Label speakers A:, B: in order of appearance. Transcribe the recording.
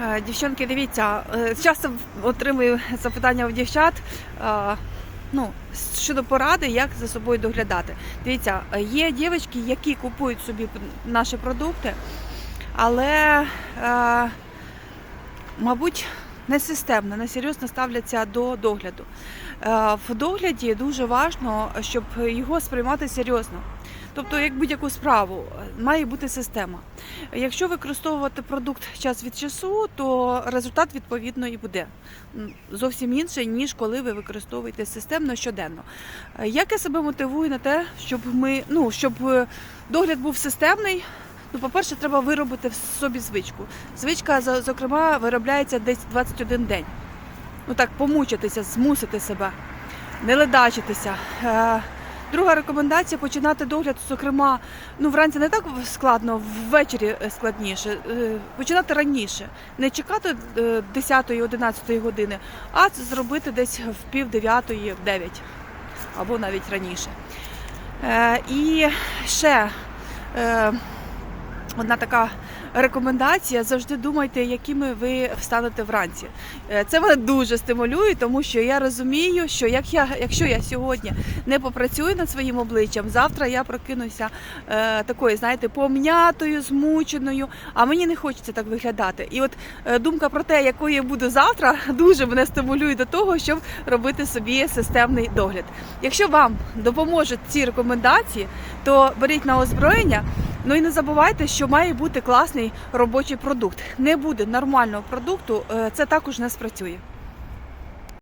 A: Е, Дівчонки, дивіться, е, часто отримую запитання у дівчат. е, Ну, щодо поради, як за собою доглядати. Дивіться, є дівчатки, які купують собі наші продукти, але, мабуть, не системно, не серйозно ставляться до догляду. В догляді дуже важливо, щоб його сприймати серйозно. Тобто, як будь-яку справу, е, має бути система. Якщо використовувати продукт час від часу, то результат відповідно і буде зовсім інший, ніж коли ви використовуєте системно щоденно. Е, Як я себе мотивую на те, щоб ми ну щоб е, догляд був системний. Ну, по-перше, треба виробити в собі звичку. Звичка, зокрема, виробляється десь 21 день. Ну так, помучитися, змусити себе, не ледачитися. Е, Друга рекомендація починати догляд, зокрема, ну вранці не так складно, ввечері е, складніше. Е, Починати раніше, не чекати 10-11 години, а зробити десь в пів дев'ятої, в дев'ять або навіть раніше. Е, І ще е, одна така рекомендація: завжди думайте, якими ви встанете вранці. Е, Це мене дуже стимулює, тому що я розумію, що як я, якщо я сьогодні не попрацюю над своїм обличчям, завтра я прокинуся е, такою, знаєте, пом'ятою, змученою. А мені не хочеться так виглядати. І от е, думка про те, якою я буду завтра, дуже мене стимулює до того, щоб робити собі системний догляд. Якщо вам допоможуть ці рекомендації, то беріть на озброєння. Ну і не забувайте, що має бути класний робочий продукт. Не буде нормального продукту, е, це також не спрацює.